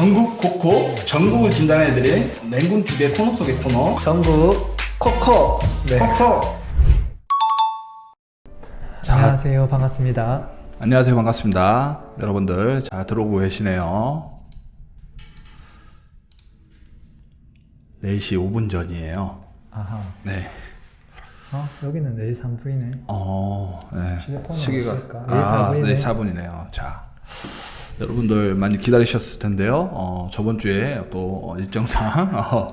전국 코코 전국을 진단해드린 맹군 TV의 코너 속의 코너 전국 코코. 네. 코코. 안녕하세요. 반갑습니다. 안녕하세요 반갑습니다 여러분들 자 들어오고 계시네요 4시 5분 전이에요 아하. 네 어, 여기는 4시 3분이네. 어, 네. 휴대폰은 시계가 없으니까. 아, 네, 네, 4분이네. 4분이네요. 자, 여러분들 많이 기다리셨을 텐데요. 어, 저번 주에 또 일정상 어,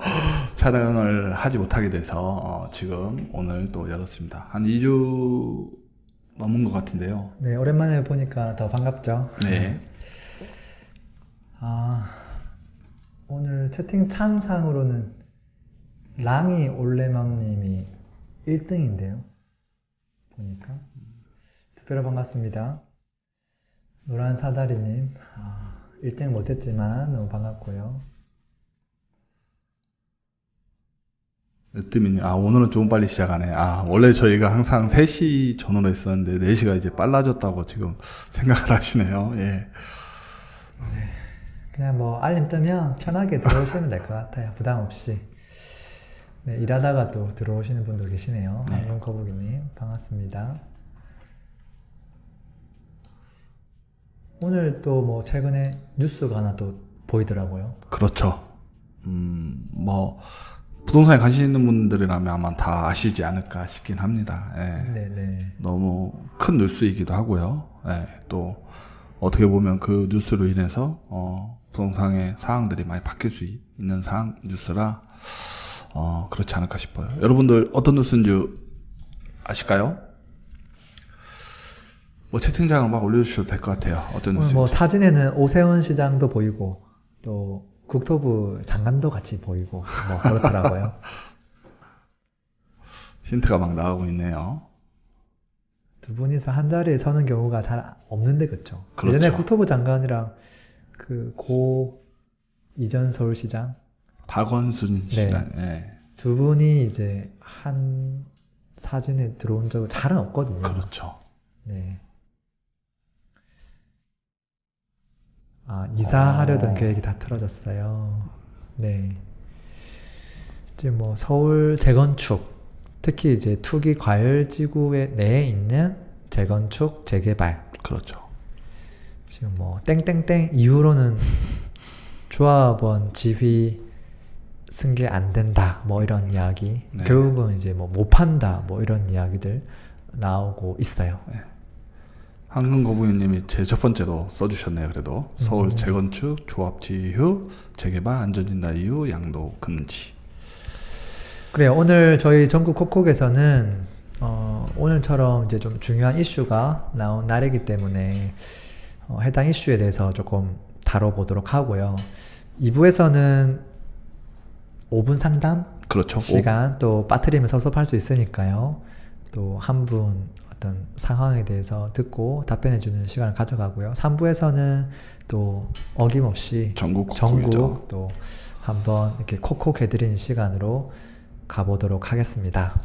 촬영을 하지 못하게 돼서 어, 지금 오늘 또 열었습니다. 한 2주 넘은 것 같은데요. 네, 오랜만에 보니까 더 반갑죠? 네. 아, 오늘 채팅창상으로는 랑이 올레망님이 1등인데요. 보니까. 특별히 반갑습니다. 노란 사다리님, 아, 1등 못했지만 너무 반갑고요. 으뜸이님, 아, 오늘은 좀 빨리 시작하네. 아, 원래 저희가 항상 3시 전후로 했었는데 4시가 이제 빨라졌다고 지금 생각을 하시네요. 예. 그냥 뭐 알림 뜨면 편하게 들어오시면 될 것 같아요. 부담 없이. 네, 일하다가 또 들어오시는 분도 계시네요. 네. 한국 거북이님 반갑습니다. 오늘 또 뭐 최근에 뉴스가 하나 또 보이더라고요. 그렇죠. 음, 뭐, 부동산에 관심 있는 분들이라면 아마 다 아시지 않을까 싶긴 합니다. 예. 네네. 너무 큰 뉴스이기도 하고요. 예, 또, 어떻게 보면 그 뉴스로 인해서, 어, 부동산의 사항들이 많이 바뀔 수 있- 있는 사항, 뉴스라, 어, 그렇지 않을까 싶어요. 여러분들 어떤 뉴스인지 아실까요? 뭐 채팅창을 막 올려주셔도 될 것 같아요. 어떤 뉴스? 뭐 사진에는 오세훈 시장도 보이고 또 국토부 장관도 같이 보이고 뭐 그렇더라고요. 힌트가 막 나오고 있네요. 두 분이서 한 자리에 서는 경우가 잘 없는데 그쵸? 그렇죠. 예전에 국토부 장관이랑 그 고 이전 서울시장 박원순 네. 씨란, 예. 두 분이 이제 한 사진에 들어온 적은 잘은 없거든요. 그렇죠. 네. 아, 이사하려던 어. 계획이 다 틀어졌어요. 네. 지금 뭐 서울 재건축, 특히 이제 투기 과열지구에 내에 있는 재건축, 재개발. 그렇죠. 지금 뭐 땡땡땡 이후로는 조합원 지휘 승계 안 된다 뭐 이런 이야기 네. 결국은 이제 뭐 못 판다 뭐 이런 이야기들 나오고 있어요. 황금 거부님이 제 첫 번째로 써주셨네요. 그래도 서울 음. 재건축 조합지휴 재개발 안전진단 이후 양도 금지. 그래요. 오늘 저희 전국 콕콕에서는 어, 오늘처럼 이제 좀 중요한 이슈가 나온 날이기 때문에 어, 해당 이슈에 대해서 조금 다뤄보도록 하고요. 2부에서는 5분 상담 그렇죠. 시간 또 빠뜨리면 섭섭할 수 있으니까요. 또 한 분 어떤 상황에 대해서 듣고 답변해 주는 시간을 가져가고요. 3부에서는 또 어김없이 전국. 전국 또 한번 이렇게 콕콕 해드리는 시간으로 가보도록 하겠습니다.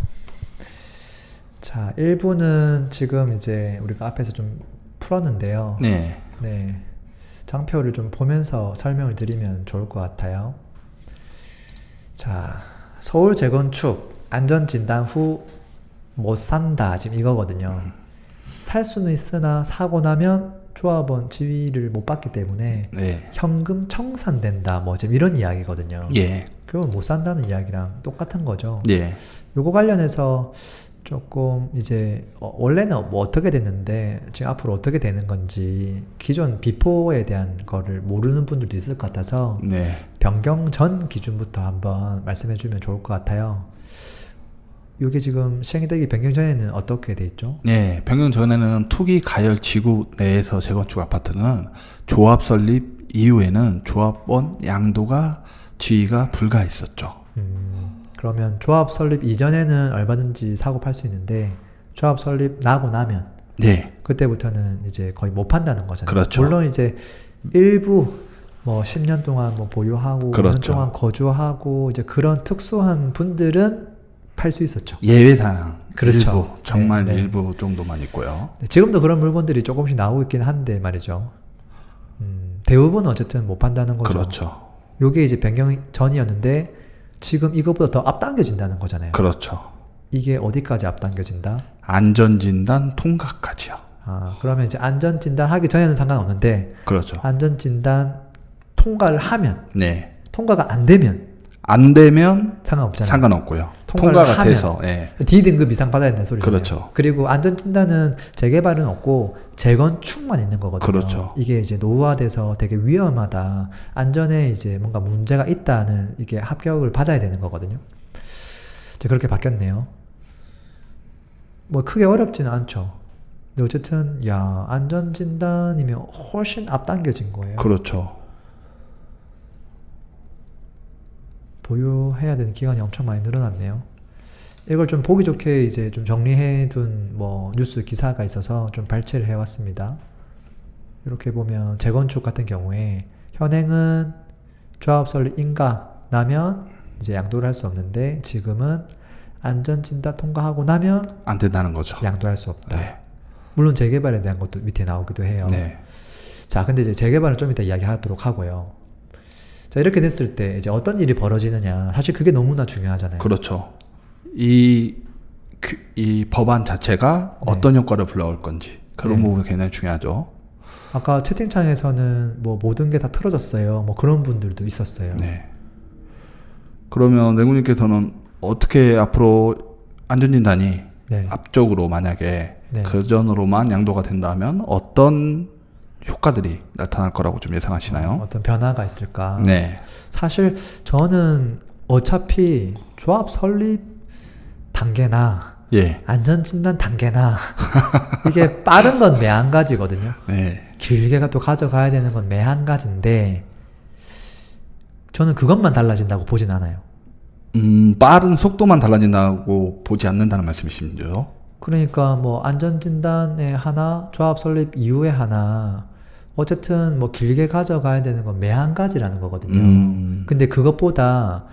자, 1부는 지금 이제 우리가 앞에서 좀 풀었는데요. 네. 네. 장표를 좀 보면서 설명을 드리면 좋을 것 같아요. 자, 서울 재건축 안전진단 후 못 산다. 지금 이거거든요. 살 수는 있으나 사고 나면 조합원 지위를 못 받기 때문에 네. 현금 청산된다. 뭐 지금 이런 이야기거든요. 예. 그건 못 산다는 이야기랑 똑같은 거죠. 예. 요거 관련해서 조금 이제 어, 원래는 뭐 어떻게 됐는데 지금 앞으로 어떻게 되는 건지 기존 비포에 대한 거를 모르는 분들도 있을 것 같아서 네. 변경 전 기준부터 한번 말씀해 주면 좋을 것 같아요. 요게 지금 시행이 되기 변경 전에는 어떻게 돼 있죠? 네. 변경 전에는 투기 가열 지구 내에서 재건축 아파트는 조합 설립 이후에는 조합원 양도가 지위가 불가했었죠. 음, 그러면 조합 설립 이전에는 얼마든지 사고 팔 수 있는데 조합 설립 나고 나면 네. 그때부터는 이제 거의 못 판다는 거잖아요. 그렇죠. 물론 이제 일부 뭐 10년 동안 뭐 보유하고 5년 그렇죠. 동안 거주하고 이제 그런 특수한 분들은 팔 수 있었죠. 예외 사항 그렇죠. 일부 정말 네, 네. 일부 정도만 있고요. 네, 지금도 그런 물건들이 조금씩 나오고 있긴 한데 말이죠. 음, 대부분 어쨌든 못 판다는 거죠. 그렇죠. 요게 이제 변경 전이었는데 지금 이것보다 더 앞당겨진다는 거잖아요. 그렇죠. 이게 어디까지 앞당겨진다? 안전진단 통과까지요. 아, 그러면 이제 안전진단 하기 전에는 상관없는데 그렇죠. 안전진단 통과를 하면 네. 통과가 안 되면 안 되면 상관없잖아요. 상관없고요. 통과가 하면. 돼서 예. D등급 이상 받아야 된다는 소리잖아요. 그렇죠. 그리고 안전 진단은 재개발은 없고 재건축만 있는 거거든요. 그렇죠. 이게 이제 노후화돼서 되게 위험하다. 안전에 이제 뭔가 문제가 있다는 이게 합격을 받아야 되는 거거든요. 이제 그렇게 바뀌었네요. 뭐 크게 어렵지는 않죠. 근데 어쨌든 야 안전 진단이면 훨씬 앞당겨진 거예요. 그렇죠. 보유해야 되는 기간이 엄청 많이 늘어났네요. 이걸 좀 보기 좋게 이제 좀 정리해 둔 뭐 뉴스 기사가 있어서 좀 발췌를 해 왔습니다. 이렇게 보면 재건축 같은 경우에 현행은 조합 설립 인가 나면 이제 양도를 할 수 없는데 지금은 안전진단 통과하고 나면 안 된다는 거죠. 양도할 수 없다. 네. 물론 재개발에 대한 것도 밑에 나오기도 해요. 네. 자, 근데 이제 재개발은 좀 이따 이야기하도록 하고요. 자, 이렇게 됐을 때 이제 어떤 일이 벌어지느냐. 사실 그게 너무나 중요하잖아요. 그렇죠. 이, 그- 이 법안 자체가 네. 어떤 효과를 불러올 건지 그런 네. 부분이 굉장히 중요하죠. 아까 채팅창에서는 뭐 모든 게 다 틀어졌어요. 뭐 그런 분들도 있었어요. 네. 그러면 내국님께서는 어떻게 앞으로 안전진단이 네. 앞쪽으로 만약에 네. 그 전으로만 양도가 된다면 어떤 효과들이 나타날 거라고 좀 예상하시나요? 어떤 변화가 있을까? 네. 사실 저는 어차피 조합 설립 단계나 예. 안전 진단 단계나 이게 빠른 건 매한 가지거든요. 네. 길게 또 가져가야 되는 건 매한 가지인데 저는 그것만 달라진다고 보진 않아요. 음, 빠른 속도만 달라진다고 보지 않는다는 말씀이시죠? 그러니까 뭐 안전 진단에 하나, 조합 설립 이후에 하나, 어쨌든 뭐 길게 가져가야 되는 건 매 한 가지라는 거거든요. 음. 근데 그것보다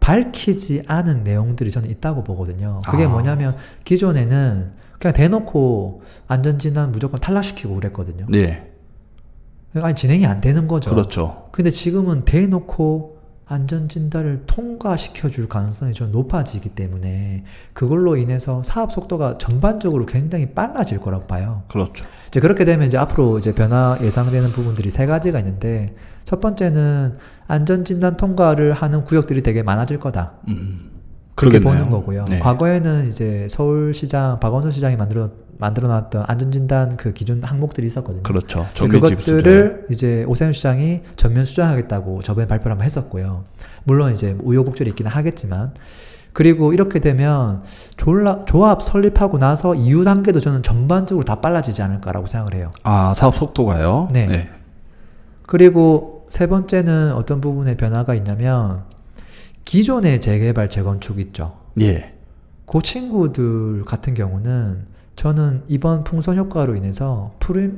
밝히지 않은 내용들이 저는 있다고 보거든요. 그게 아. 뭐냐면 기존에는 그냥 대놓고 안전진단 무조건 탈락시키고 그랬거든요. 네. 아니 진행이 안 되는 거죠. 그렇죠. 근데 지금은 대놓고 안전진단을 통과시켜 줄 가능성이 좀 높아지기 때문에 그걸로 인해서 사업 속도가 전반적으로 굉장히 빨라질 거라고 봐요. 그렇죠. 이제 그렇게 되면 이제 앞으로 이제 변화 예상되는 부분들이 세 가지가 있는데 첫 번째는 안전진단 통과를 하는 구역들이 되게 많아질 거다. 음. 그렇게 그러겠네요. 보는 거고요. 네. 과거에는 이제 서울시장 박원순 시장이 만들어 만들어 놨던 안전진단 그 기준 항목들이 있었거든요. 그렇죠. 그것들을 이제 오세훈 시장이 전면 수정하겠다고 저번에 발표를 한번 했었고요. 물론 이제 우여곡절이 있기는 하겠지만 그리고 이렇게 되면 졸라, 조합 설립하고 나서 이후 단계도 저는 전반적으로 다 빨라지지 않을까라고 생각을 해요. 아, 사업 속도가요? 네. 그리고 세 번째는 어떤 부분에 변화가 있냐면 기존의 재개발 재건축 있죠. 예. 그 친구들 같은 경우는 저는 이번 풍선 효과로 인해서 프리,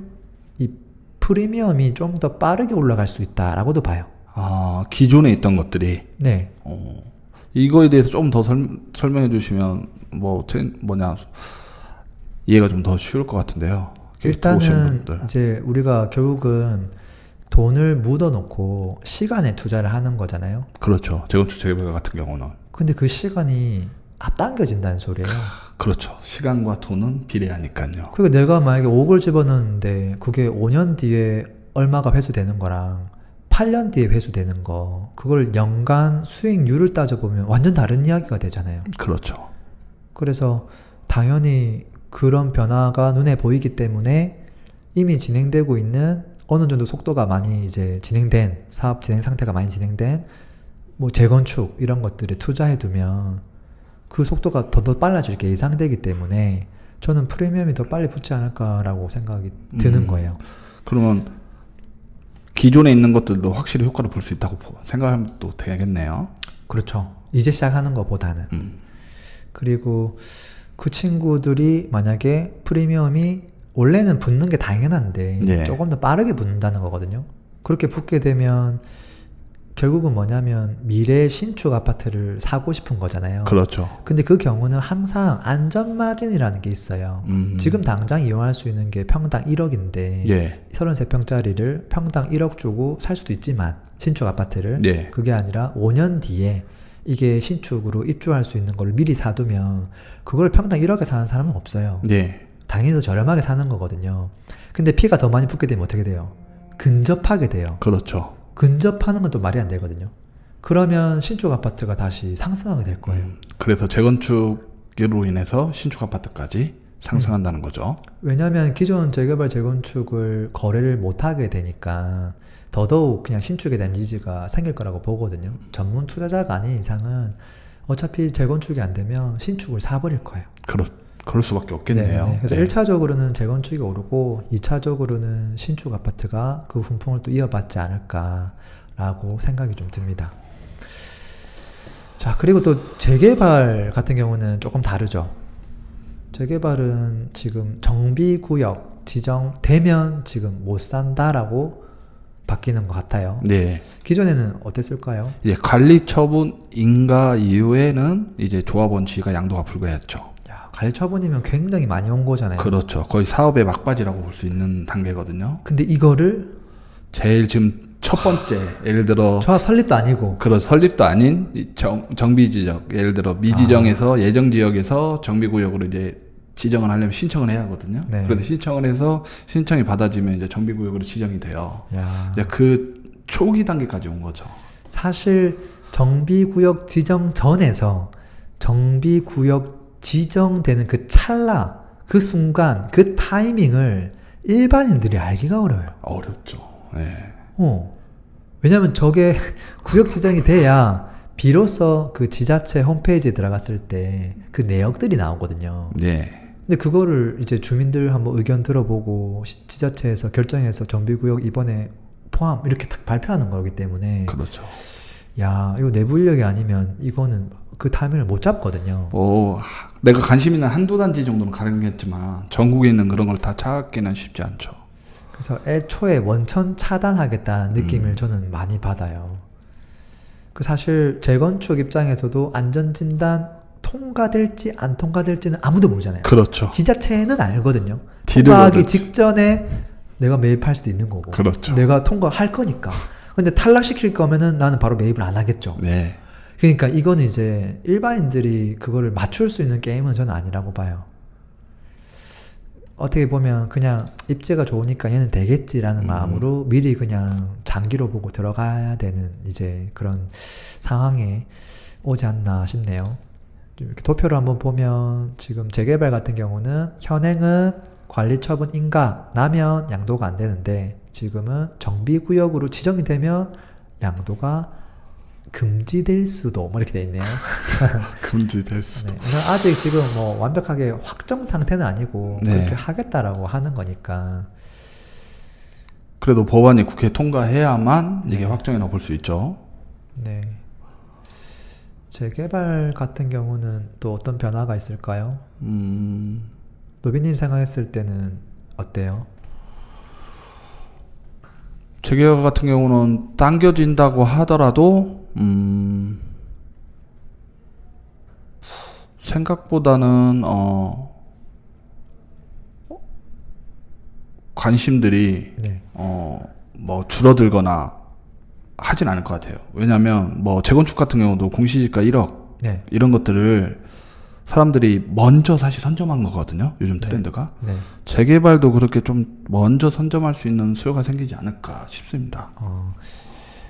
이 프리미엄이 좀 더 빠르게 올라갈 수 있다라고도 봐요. 아, 기존에 있던 것들이 네. 어, 이거에 대해서 좀 더 설명해 주시면 뭐 제- 뭐냐 이해가 좀 더 쉬울 것 같은데요. 일단은. 이제 우리가 결국은 돈을 묻어놓고 시간에 투자를 하는 거잖아요. 그렇죠. 재건축 재개발 같은 경우는 근데 그 시간이 앞당겨진다는 소리예요. 그렇죠. 시간과 돈은 비례하니까요. 그리고 내가 만약에 5억을 집어넣는데 그게 5년 뒤에 얼마가 회수되는 거랑 8년 뒤에 회수되는 거 그걸 연간 수익률을 따져보면 완전 다른 이야기가 되잖아요. 그렇죠. 그래서 당연히 그런 변화가 눈에 보이기 때문에 이미 진행되고 있는 어느 정도 속도가 많이 이제 진행된 사업 진행 상태가 많이 진행된 뭐 재건축 이런 것들에 투자해 두면 그 속도가 더 더 빨라질 게 예상되기 때문에 저는 프리미엄이 더 빨리 붙지 않을까라고 생각이 드는 음. 거예요. 그러면 기존에 있는 것들도 확실히 효과를 볼 수 있다고 보- 생각하면 또 되겠네요. 그렇죠. 이제 시작하는 것보다는. 음. 그리고 그 친구들이 만약에 프리미엄이 원래는 붙는 게 당연한데 예. 조금 더 빠르게 붙는다는 거거든요. 그렇게 붙게 되면 결국은 뭐냐면 미래 신축 아파트를 사고 싶은 거잖아요. 그렇죠. 근데 그 경우는 항상 안전 마진이라는 게 있어요. 음. 지금 당장 이용할 수 있는 게 평당 1억인데 예. 33평짜리를 평당 1억 주고 살 수도 있지만 신축 아파트를 예. 그게 아니라 5년 뒤에 이게 신축으로 입주할 수 있는 걸 미리 사두면 그걸 평당 1억에 사는 사람은 없어요. 예. 더 저렴하게 사는 거거든요. 근데 피가 더 많이 붙게 되면 어떻게 돼요? 근접하게 돼요. 그렇죠. 근접하는 건 또 말이 안 되거든요. 그러면 신축 아파트가 다시 상승하게 될 거예요. 음, 그래서 재건축으로 인해서 신축 아파트까지 상승한다는 음. 거죠. 왜냐하면 기존 재개발 재건축을 거래를 못 하게 되니까 더더욱 그냥 신축에 대한 니즈가 생길 거라고 보거든요. 전문 투자자가 아닌 이상은 어차피 재건축이 안 되면 신축을 사버릴 거예요. 그렇 그럴 수밖에 없겠네요. 네, 그래서 네. 1차적으로는 재건축이 오르고 2차적으로는 신축 아파트가 그 훈풍을 또 이어받지 않을까라고 생각이 좀 듭니다. 자, 그리고 또 재개발 같은 경우는 조금 다르죠. 재개발은 지금 정비구역 지정되면 지금 못 산다라고 바뀌는 것 같아요. 네. 기존에는 어땠을까요? 이제 관리 처분 인가 이후에는 이제 조합원 지위가 양도가 불가했죠. 처분이면 굉장히 많이 온 거잖아요. 그렇죠. 거의 사업의 막바지라고 볼 수 있는 단계거든요. 근데 이거를 제일 지금 첫 번째 예를 들어 조합 설립도 아니고 그런 설립도 아닌 이 정, 정비 지적 예를 들어 미지정에서 아. 예정 지역에서 정비 구역으로 이제 지정을 하려면 신청을 해야 하거든요. 네. 그래서 신청을 해서 신청이 받아지면 이제 정비 구역으로 지정이 돼요. 야. 이제 그 초기 단계까지 온 거죠. 사실 정비 구역 지정 전에서 정비 구역 지정되는 그 찰나, 그 순간, 그 타이밍을 일반인들이 알기가 어려워요. 어렵죠. 네. 어. 왜냐면 저게 구역 지정이 돼야 비로소 그 지자체 홈페이지에 들어갔을 때 그 내역들이 나오거든요. 네. 근데 그거를 이제 주민들 한번 의견 들어보고 시- 지자체에서 결정해서 정비구역 이번에 포함 이렇게 딱 발표하는 거기 때문에 그렇죠. 야, 이거 내부 인력이 아니면 이거는 그 타이밍을 못 잡거든요. 뭐 하- 내가 관심 있는 한두 단지 정도는 가능했지만 전국에 있는 그런 걸 다 찾기는 쉽지 않죠. 그래서 애초에 원천 차단하겠다는 느낌을 음. 저는 많이 받아요. 그 사실 재건축 입장에서도 안전진단 통과될지 안 통과될지는 아무도 모르잖아요. 그렇죠. 지자체는 알거든요. 통과하기. 직전에 내가 매입할 수도 있는 거고. 그렇죠. 내가 통과할 거니까. 근데 탈락시킬 거면은 나는 바로 매입을 안 하겠죠. 네. 그러니까 이거는 이제 일반인들이 그거를 맞출 수 있는 게임은 저는 아니라고 봐요. 어떻게 보면 그냥 입지가 좋으니까 얘는 되겠지라는 음. 마음으로 미리 그냥 장기로 보고 들어가야 되는 이제 그런 상황에 오지 않나 싶네요. 좀 이렇게 도표를 한번 보면 지금 재개발 같은 경우는 현행은 관리 처분 인가 나면 양도가 안 되는데 지금은 정비구역으로 지정이 되면 양도가 금지될 수도 뭐 이렇게 돼 있네요. 금지될 수도. 네. 아직 지금 뭐 완벽하게 확정 상태는 아니고 네. 그렇게 하겠다라고 하는 거니까 그래도 법안이 국회 통과해야만 이게 네. 확정이라고 볼 수 있죠. 네. 재개발 같은 경우는 또 어떤 변화가 있을까요? 음, 노비님 생각했을 때는 어때요? 재개발 같은 경우는 당겨진다고 하더라도 음, 생각보다는 어, 관심들이 네. 어, 뭐 줄어들거나 하진 않을 것 같아요. 왜냐하면 뭐 재건축 같은 경우도 공시지가 1억 네. 이런 것들을 사람들이 먼저 사실 선점한 거거든요. 요즘 트렌드가. 네. 재개발도 그렇게 좀 먼저 선점할 수 있는 수요가 생기지 않을까 싶습니다. 어,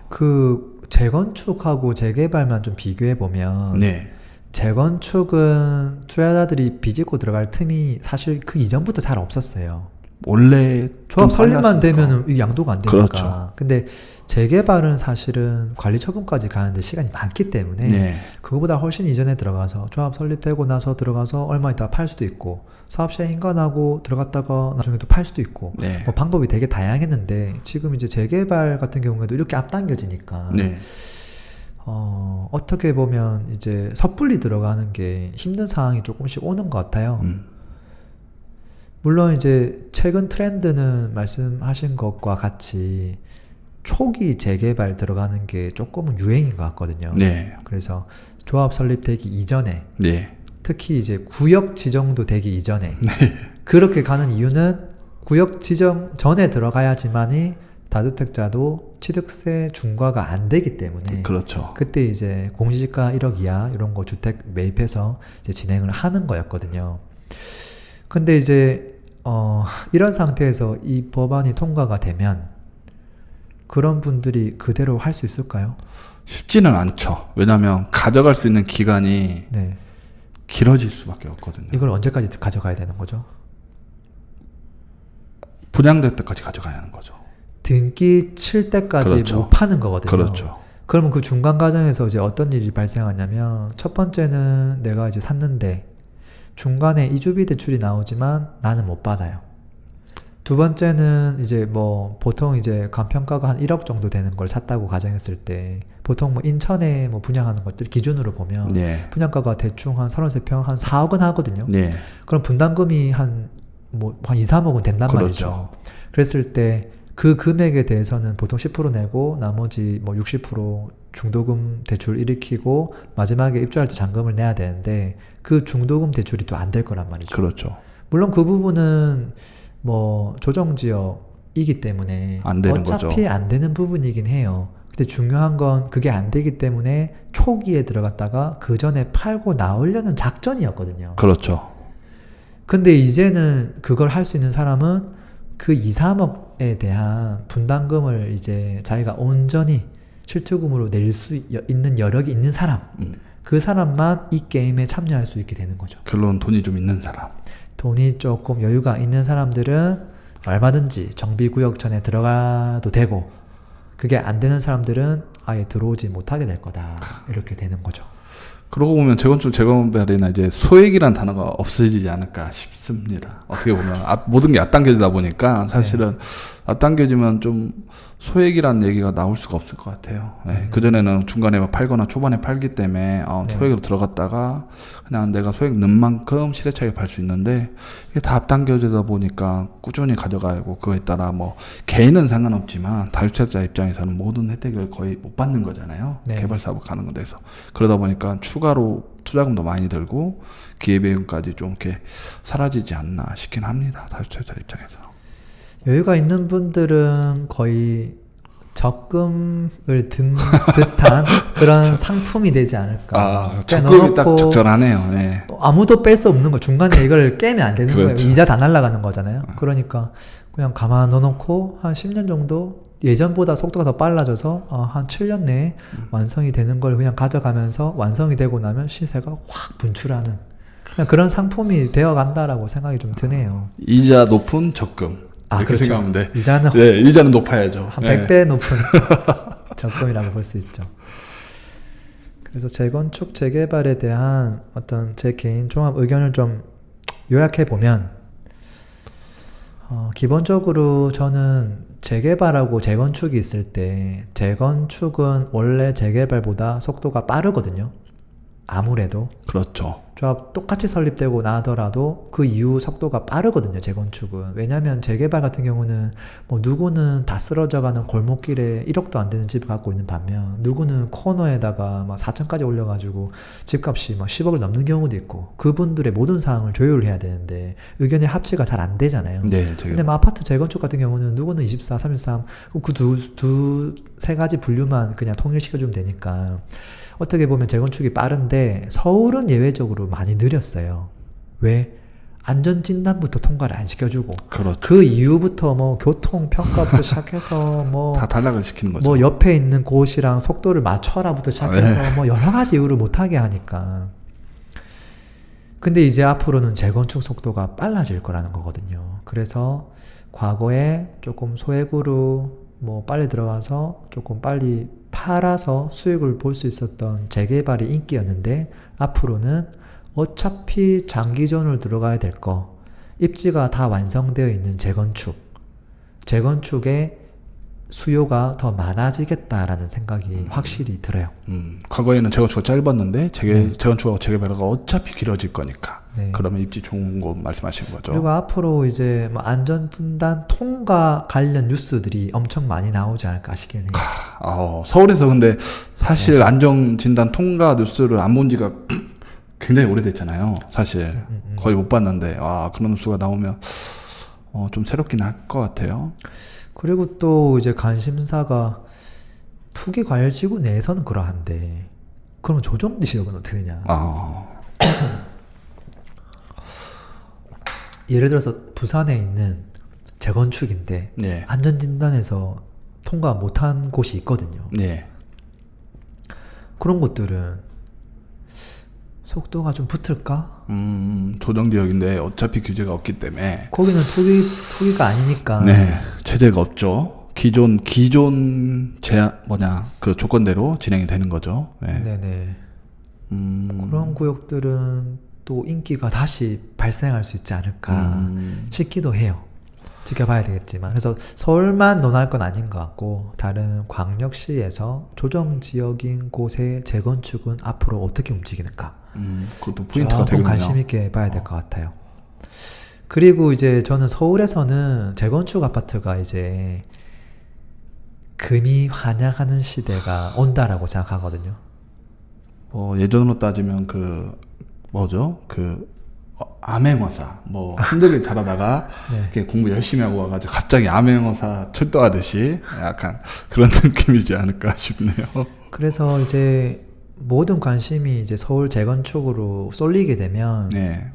그 재건축하고 재개발만 좀 비교해 보면 네. 재건축은 투자자들이 비집고 들어갈 틈이 사실 그 이전부터 잘 없었어요. 원래 조합 좀 설립만. 되면은 이 양도가 안 되니까. 그렇죠. 근데 재개발은 사실은 관리 처분까지 가는데 시간이 많기 때문에 네. 그거보다 훨씬 이전에 들어가서 조합 설립되고 나서 들어가서 얼마 있다가 팔 수도 있고 사업 시행 인가나고 들어갔다가 나중에 또 팔 수도 있고 네. 뭐 방법이 되게 다양했는데 지금 이제 재개발 같은 경우에도 이렇게 앞당겨지니까 네. 어, 어떻게 보면 이제 섣불리 들어가는 게 힘든 상황이 조금씩 오는 것 같아요. 음. 물론 이제 최근 트렌드는 말씀하신 것과 같이 초기 재개발 들어가는 게 조금은 유행인 것 같거든요. 네. 그래서 조합 설립되기 이전에 네. 특히 이제 구역 지정도 되기 이전에 네. 그렇게 가는 이유는 구역 지정 전에 들어가야지만이 다주택자도 취득세 중과가 안 되기 때문에 그렇죠. 그때 이제 공시지가 1억 이하 이런 거 주택 매입해서 이제 진행을 하는 거였거든요. 근데 이제 어 이런 상태에서 이 법안이 통과가 되면 그런 분들이 그대로 할 수 있을까요? 쉽지는 않죠. 왜냐하면 가져갈 수 있는 기간이 네. 길어질 수밖에 없거든요. 이걸 언제까지 가져가야 되는 거죠? 분양될 때까지 가져가야 하는 거죠. 등기 칠 때까지 그렇죠. 못 파는 거거든요. 그렇죠. 그러면 그 중간 과정에서 이제 어떤 일이 발생하냐면 첫 번째는 내가 이제 샀는데 중간에 이주비 대출이 나오지만 나는 못 받아요. 두 번째는 이제 뭐 보통 이제 간평가가 한 1억 정도 되는 걸 샀다고 가정했을 때 보통 뭐 인천에 뭐 분양하는 것들 기준으로 보면 네. 분양가가 대충 한 33평 한 4억은 하거든요. 네. 그럼 분담금이 한 뭐한 2, 3억은 된단 그렇죠. 말이죠. 그랬을 때 그 금액에 대해서는 보통 10% 내고 나머지 뭐 60% 중도금 대출 일으키고 마지막에 입주할 때 잔금을 내야 되는데 그 중도금 대출이 또 안 될 거란 말이죠. 그렇죠. 물론 그 부분은 뭐 조정 지역이기 때문에 안 되는 어차피 거죠. 안 되는 부분이긴 해요. 근데 중요한 건 그게 안 되기 때문에 초기에 들어갔다가 그 전에 팔고 나오려는 작전이었거든요. 그렇죠. 근데 이제는 그걸 할 수 있는 사람은 그 2, 3억에 대한 분담금을 이제 자기가 온전히 실투금으로 낼 수 있는 여력이 있는 사람, 음. 그 사람만 이 게임에 참여할 수 있게 되는 거죠. 결론 돈이 좀 있는 사람. 돈이 조금 여유가 있는 사람들은 얼마든지 정비구역 전에 들어가도 되고, 그게 안 되는 사람들은 아예 들어오지 못하게 될 거다. 이렇게 되는 거죠. 그러고 보면 재건축 재건발이나 이제 소액이란 단어가 없어지지 않을까 싶습니다. 어떻게 보면 앞- 모든 게 앞당겨지다 보니까 사실은 앞당겨지면 좀 소액이란 얘기가 나올 수가 없을 것 같아요. 네, 그전에는 중간에 막 팔거나 초반에 팔기 때문에 어, 네. 소액으로 들어갔다가 그냥 내가 소액 넣은 만큼 시세 차익 팔수 있는데 이게 다 앞당겨지다 보니까 꾸준히 가져가고 그거에 따라 뭐 개인은 상관없지만 다주택자 입장에서는 모든 혜택을 거의 못 받는 거잖아요. 네. 개발 사업 가는 데서 그러다 보니까 추가로 투자금도 많이 들고 기회비용까지 좀 이렇게 사라지지 않나 싶긴 합니다. 다주택자 입장에서. 여유가 있는 분들은 거의 적금을 든 듯한 그런 상품이 되지 않을까. 아, 적금이 딱 적절하네요. 네. 아무도 뺄 수 없는 거 중간에 이걸 깨면 안 되는 그렇죠. 거예요. 이자 다 날라가는 거잖아요. 그러니까 그냥 가만 넣어놓고 한 10년 정도 예전보다 속도가 더 빨라져서 어, 한 7년 내에 완성이 되는 걸 그냥 가져가면서 완성이 되고 나면 시세가 확 분출하는 그런 상품이 되어 간다라고 생각이 좀 드네요. 이자 높은 적금. 아, 이렇게 그렇죠. 생각하면 돼. 이자는 네, 이자는 높아야죠. 한 네. 100배 높은 적금이라고 볼 수 있죠. 그래서 재건축 재개발에 대한 어떤 제 개인 종합 의견을 좀 요약해 보면 어, 기본적으로 저는 재개발하고 재건축이 있을 때 재건축은 원래 재개발보다 속도가 빠르거든요. 아무래도 그렇죠. 조합 똑같이 설립되고 나더라도 그 이후 속도가 빠르거든요, 재건축은. 왜냐면 재개발 같은 경우는 뭐 누구는 다 쓰러져가는 골목길에 1억도 안 되는 집을 갖고 있는 반면 누구는 코너에다가 막 4층까지 올려가지고 집값이 막 10억을 넘는 경우도 있고 그분들의 모든 사항을 조율해야 되는데 의견의 합치가 잘 안 되잖아요. 네, 되게 근데 뭐 아파트 재건축 같은 경우는 누구는 24, 33, 그 두, 두, 세 가지 분류만 그냥 통일시켜주면 되니까. 어떻게 보면 재건축이 빠른데 서울은 예외적으로 많이 느렸어요. 왜? 안전진단부터 통과를 안 시켜주고. 그렇죠. 그 이후부터 뭐 교통평가부터 시작해서 뭐, 다 단락을 시키는 거죠. 뭐 옆에 있는 곳이랑 속도를 맞춰라부터 시작해서 네. 뭐 여러 가지 이유를 못하게 하니까. 근데 이제 앞으로는 재건축 속도가 빨라질 거라는 거거든요. 그래서 과거에 조금 소액으로 뭐 빨리 들어가서 조금 빨리 팔아서 수익을 볼 수 있었던 재개발이 인기였는데 앞으로는 어차피 장기전으로 들어가야 될 거, 입지가 다 완성되어 있는 재건축, 재건축의 수요가 더 많아지겠다라는 생각이 확실히 들어요. 음, 과거에는 재건축가 짧았는데 재개, 네. 재건축하고 재개발가 어차피 길어질 거니까 네. 그러면 입지 좋은 곳 말씀하시는 거죠. 그리고 앞으로 이제 뭐 안전진단 통과 관련 뉴스들이 엄청 많이 나오지 않을까 싶긴 해요. 어, 서울에서 근데 사실 네. 안정진단 통과 뉴스를 안 본 지가 굉장히 오래됐잖아요. 사실 음, 음. 거의 못 봤는데 와 그런 뉴스가 나오면 어, 좀 새롭긴 할 것 같아요. 그리고 또 이제 관심사가 투기 과열 지구 내에서는 그러한데 그러면 조정 지역은 어떻게 되냐? 아, 예를 들어서 부산에 있는 재건축인데 네, 안전진단에서 통과 못한 곳이 있거든요. 네, 그런 곳들은 속도가 좀 붙을까? 음, 조정 지역인데 어차피 규제가 없기 때문에 거기는 투기 투기가 아니니까. 네 제재가 없죠. 기존 기존 제한 뭐냐 그 조건대로 진행이 되는 거죠. 네. 네네. 음, 그런 구역들은 또 인기가 다시 발생할 수 있지 않을까 음, 싶기도 해요. 지켜봐야 되겠지만 그래서 서울만 논할 건 아닌 것 같고 다른 광역시에서 조정 지역인 곳의 재건축은 앞으로 어떻게 움직이는가 음, 그것도 포인트가 되겠네요. 관심 있게 봐야 될것 같아요. 그리고 이제 저는 서울에서는 재건축 아파트가 이제 금이 환영하는 시대가 온다라고 생각하거든요. 뭐 예전으로 따지면 그 뭐죠 그 어, 암행어사 뭐 힘들게 자라다가 네. 이렇게 공부 열심히 하고 와가지고 갑자기 암행어사 출동하듯이 약간 그런 느낌이지 않을까 싶네요. 그래서 이제 모든 관심이 이제 서울 재건축으로 쏠리게 되면 네.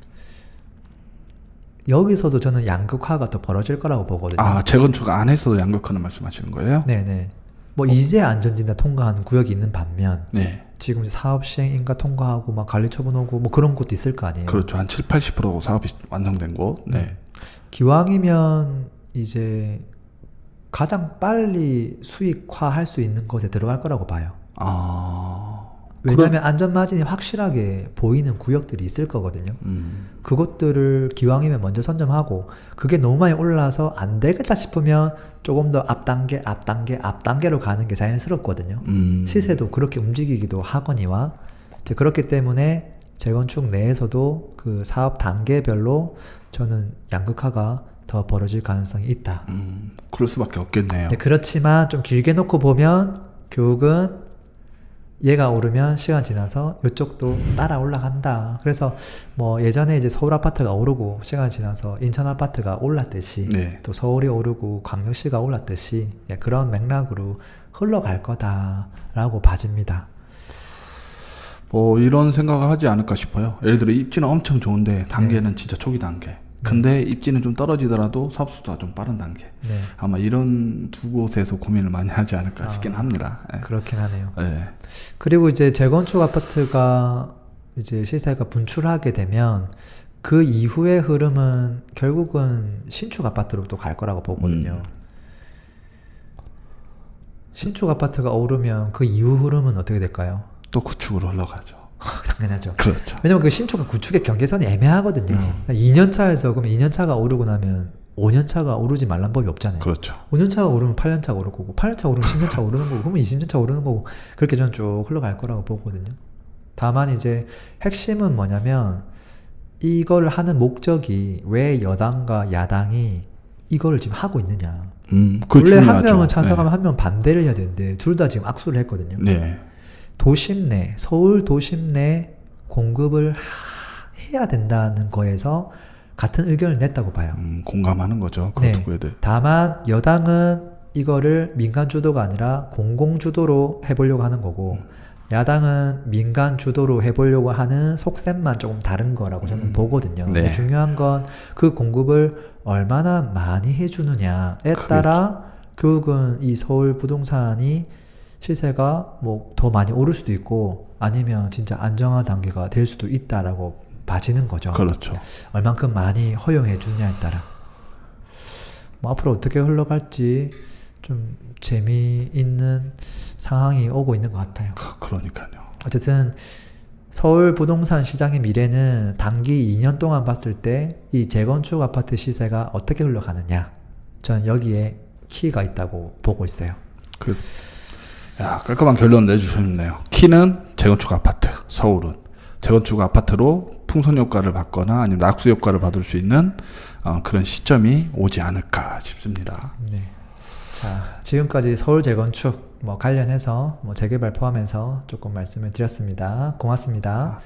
여기서도 저는 양극화가 더 벌어질 거라고 보거든요. 아 재건축 안에서도 양극화는 말씀하시는 거예요? 네네. 뭐 이제 안전진단 통과한 구역이 있는 반면 네. 지금 사업 시행 인가 통과하고 막 관리 처분 오고 뭐 그런 곳도 있을 거 아니에요. 그렇죠. 한 7, 80% 사업이 완성된 곳. 네. 기왕이면 이제 가장 빨리 수익화할 수 있는 것에 들어갈 거라고 봐요. 아. 왜냐하면 안전 마진이 확실하게 보이는 구역들이 있을 거거든요. 음. 그것들을 기왕이면 먼저 선점하고 그게 너무 많이 올라서 안 되겠다 싶으면 조금 더 앞 단계, 앞 단계, 앞 단계로 가는 게 자연스럽거든요. 음. 시세도 그렇게 움직이기도 하거니와 이제 그렇기 때문에 재건축 내에서도 그 사업 단계별로 저는 양극화가 더 벌어질 가능성이 있다. 음. 그럴 수밖에 없겠네요. 네, 그렇지만 좀 길게 놓고 보면 교육은 얘가 오르면 시간 지나서 이쪽도 따라 올라간다. 그래서 뭐 예전에 이제 서울 아파트가 오르고 시간 지나서 인천 아파트가 올랐듯이 네. 또 서울이 오르고 광역시가 올랐듯이 예, 그런 맥락으로 흘러갈 거다라고 봐집니다. 뭐 이런 생각을 하지 않을까 싶어요. 예를 들어 입지는 엄청 좋은데 단계는 진짜 초기 단계. 근데 입지는 좀 떨어지더라도 사업 수도가 좀 빠른 단계. 네, 아마 이런 두 곳에서 고민을 많이 하지 않을까 아, 싶긴 합니다. 예. 그렇긴 하네요. 예. 그리고 이제 재건축 아파트가 이제 시세가 분출하게 되면 그 이후의 흐름은 결국은 신축 아파트로 또 갈 거라고 보거든요. 음. 신축 아파트가 오르면 그 이후 흐름은 어떻게 될까요? 또 구축으로 흘러가죠. 당연하죠. 그렇죠. 왜냐면 그 신축과 구축의 경계선이 애매하거든요. 음. 2년 차에서 그럼 2년 차가 오르고 나면 5년 차가 오르지 말란 법이 없잖아요. 그렇죠. 5년 차가 오르면 8년 차가 오를 거고 8년 차가 오르면 10년 차가 오르는 거고 그러면 20년 차가 오르는 거고 그렇게 저는 쭉 흘러갈 거라고 보거든요. 다만 이제 핵심은 뭐냐면 이걸 하는 목적이 왜 여당과 야당이 이거를 지금 하고 있느냐. 음, 그 원래 한 중요하죠. 명은 찬성하면 한 명은 반대를 해야 되는데 둘 다 지금 악수를 했거든요. 네. 네. 도심 내 서울 도심 내 공급을 하- 해야 된다는 거에서 같은 의견을 냈다고 봐요. 음, 공감하는 거죠. 네. 다만 여당은 이거를 민간 주도가 아니라 공공 주도로 해보려고 하는 거고 야당은 민간 주도로 해보려고 하는 속셈만 조금 다른 거라고 저는 음. 보거든요. 네. 중요한 건 그 공급을 얼마나 많이 해주느냐에 그렇죠. 따라 결국은 이 서울 부동산이 시세가 뭐 더 많이 오를 수도 있고 아니면 진짜 안정화 단계가 될 수도 있다라고 봐지는 거죠. 그렇죠. 얼만큼 많이 허용해 주느냐에 따라 뭐 앞으로 어떻게 흘러갈지 좀 재미있는 상황이 오고 있는 것 같아요. 그, 그러니까요. 어쨌든 서울 부동산 시장의 미래는 단기 2년 동안 봤을 때 이 재건축 아파트 시세가 어떻게 흘러가느냐 저는 여기에 키가 있다고 보고 있어요. 그, 야, 깔끔한 결론 내주셨네요. 키는 재건축 아파트, 서울은. 재건축 아파트로 풍선 효과를 받거나 아니면 낙수 효과를 받을 수 있는 어, 그런 시점이 오지 않을까 싶습니다. 네. 자, 지금까지 서울 재건축 뭐 관련해서 뭐 재개발 포함해서 조금 말씀을 드렸습니다. 고맙습니다.